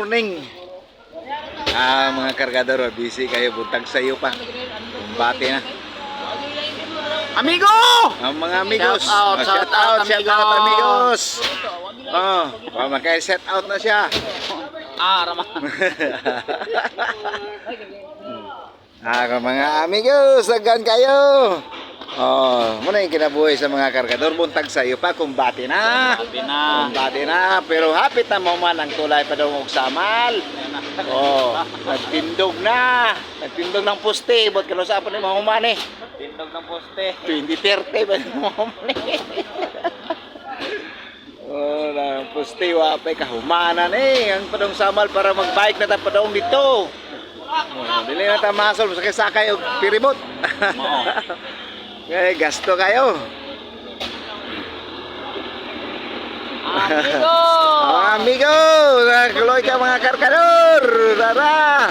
morning. Ah, mga kargador, busy kayo. Buntag sa iyo pa. Bati na. Amigo! Ang mga amigos. Shout out, shout out, shout out, amigos. Oh, oh maka-set out na siya. Ah, rama. Ah, mga amigos, dagan kayo. Oh, muna yung kinabuhi sa mga kargador. Buntag sa iyo pa, kumbati na. Sabi na. Kumbati na. Pero hapit na mo man ang tulay pa daw og samal. Oh, nagtindog na. Nagtindog ng poste. Bot kano sa ni man eh. Tindog ng poste. 2030 ba mo man eh. Oh, na poste wa pa kahumanan eh. Ang padong samal para magbike na ta padong dito. Oh, dili na ta masol sakay sakay og piribot. Eh, gasto kayo. Amigo! Mga amigo, nakuloy ka mga karkador. Tara.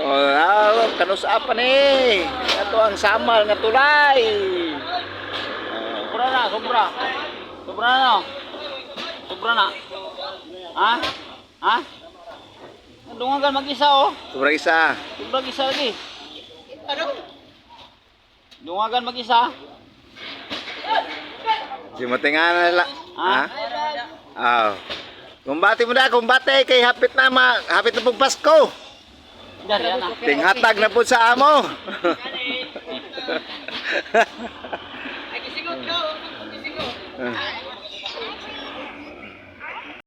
Oh, ah, kanusapan eh. Ito ang samal nga tulay. Sobra na, sobra. Sobra na. Sobra na. Ha? Ha? Dungagan mag-isa oh. Sobrang isa. Sobra isa lagi. Dungagan mag-isa. Si matingan na la. Ha? Ha? Ah. Kumbati mo na, kumbati kay hapit na ma, hapit na pong Pasko. Tinghatag na po sa amo.